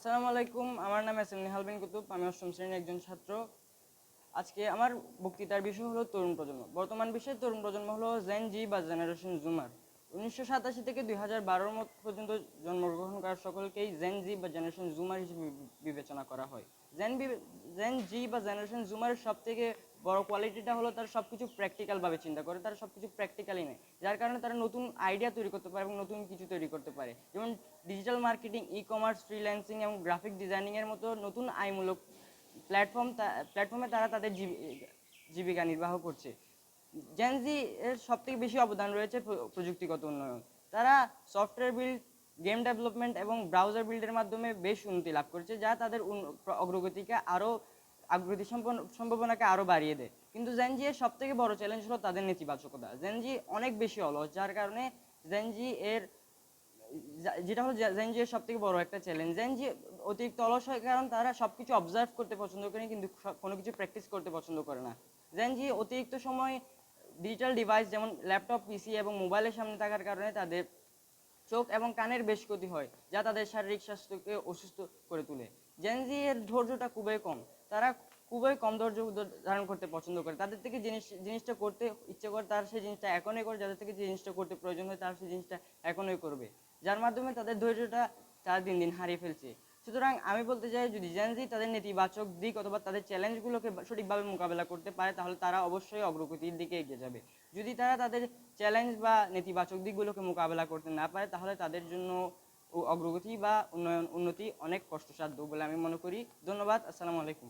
আসসালামু আলাইকুম। আমার নাম এস এম নিহাল বিন কুতুব। আমি অষ্টম শ্রেণির একজন ছাত্র। আজকে আমার বক্তৃতার বিষয় হলো তরুণ প্রজন্ম। বর্তমান বিশ্বের তরুণ প্রজন্ম হলো জেন জি বা জেনারেশন জুমার উনিশশো সাতাশি থেকে দুই হাজার বারোর মত পর্যন্ত জন্মগ্রহণ করা সকলকেই জেন জি বা জেনারেশন জুমার হিসেবে বিবেচনা করা হয়। জেন জেন জি বা জেনারেশন জুমার সব থেকে বড় কোয়ালিটিটা হলো তার সব কিছু প্র্যাকটিক্যালভাবে চিন্তা করে। তারা সব কিছু প্র্যাকটিক্যালি নেয় যার কারণে তারা নতুন আইডিয়া তৈরি করতে পারে এবং নতুন কিছু তৈরি করতে পারে। যেমন digital marketing E commerce freelancing এবং গ্রাফিক ডিজাইনিংয়ের মতো নতুন আয়মূলক প্ল্যাটফর্ম প্ল্যাটফর্মে তারা তাদের জীবিকা নির্বাহ করছে। জেনজি এর সব থেকে বেশি অবদান রয়েছে প্রযুক্তিগত উন্নয়ন। তারা সফটওয়্যার বিল্ড গেম ডেভেলপমেন্ট এবং ব্রাউজার বিল্ডের মাধ্যমে বেশ উন্নতি লাভ করেছে, যা তাদের অগ্রগতিকে আরও সম্পন্ন- সম্ভাবনাকে আরও বাড়িয়ে দেয়। কিন্তু জেনজি এর সব থেকে বড় চ্যালেঞ্জ হলো তাদের নেতিবাচকতা জেনজি অনেক বেশি অলস, যার কারণে জেনজি এর যেটা হলো জেনজি এর সব থেকে বড় একটা চ্যালেঞ্জ জেনজি অতিরিক্ত অলস হয় কারণ তারা সবকিছু অবজার্ভ করতে পছন্দ করে, কিন্তু সব- কোনো কিছু প্র্যাকটিস করতে পছন্দ করে না। জেনজি অতিরিক্ত সময় ডিজিটাল ডিভাইস যেমন ল্যাপটপ পিসি এবং মোবাইলের সামনে থাকার কারণে তাদের চোখ এবং কানের বেশ ক্ষতি হয়, যা তাদের শারীরিক স্বাস্থ্যকে অসুস্থ করে তোলে। জেনজি এর ধৈর্যটা খুবই কম। তারা খুবই কম ধৈর্য ধারণ করতে পছন্দ করে। তাদের থেকে জিনিস, জিনিসটা করতে ইচ্ছে করে, তার সেই জিনিসটা এখনই করে। যাদের থেকে জিনিসটা করতে প্রয়োজন হয়, তার সেই জিনিসটা এখনই করবে। যার মাধ্যমে তাদের ধৈর্যটা তারা দিন দিন হারিয়ে ফেলছে। সুতরাং আমি বলতে চাই যদি জেনজি তাদের নেতিবাচক দিক অথবা তাদের চ্যালেঞ্জগুলোকে সঠিকভাবে মোকাবেলা করতে পারে, তাহলে তারা অবশ্যই অগ্রগতির দিকে এগিয়ে যাবে। যদি তারা তাদের চ্যালেঞ্জ বা নেতিবাচক দিকগুলোকে মোকাবেলা করতে না পারে, তাহলে তাদের জন্য অগ্রগতি বা উন্নয়ন উন্নতি অনেক কষ্টসাধ্য বলে আমি মনে করি। ধন্যবাদ, আসসালামু আলাইকুম।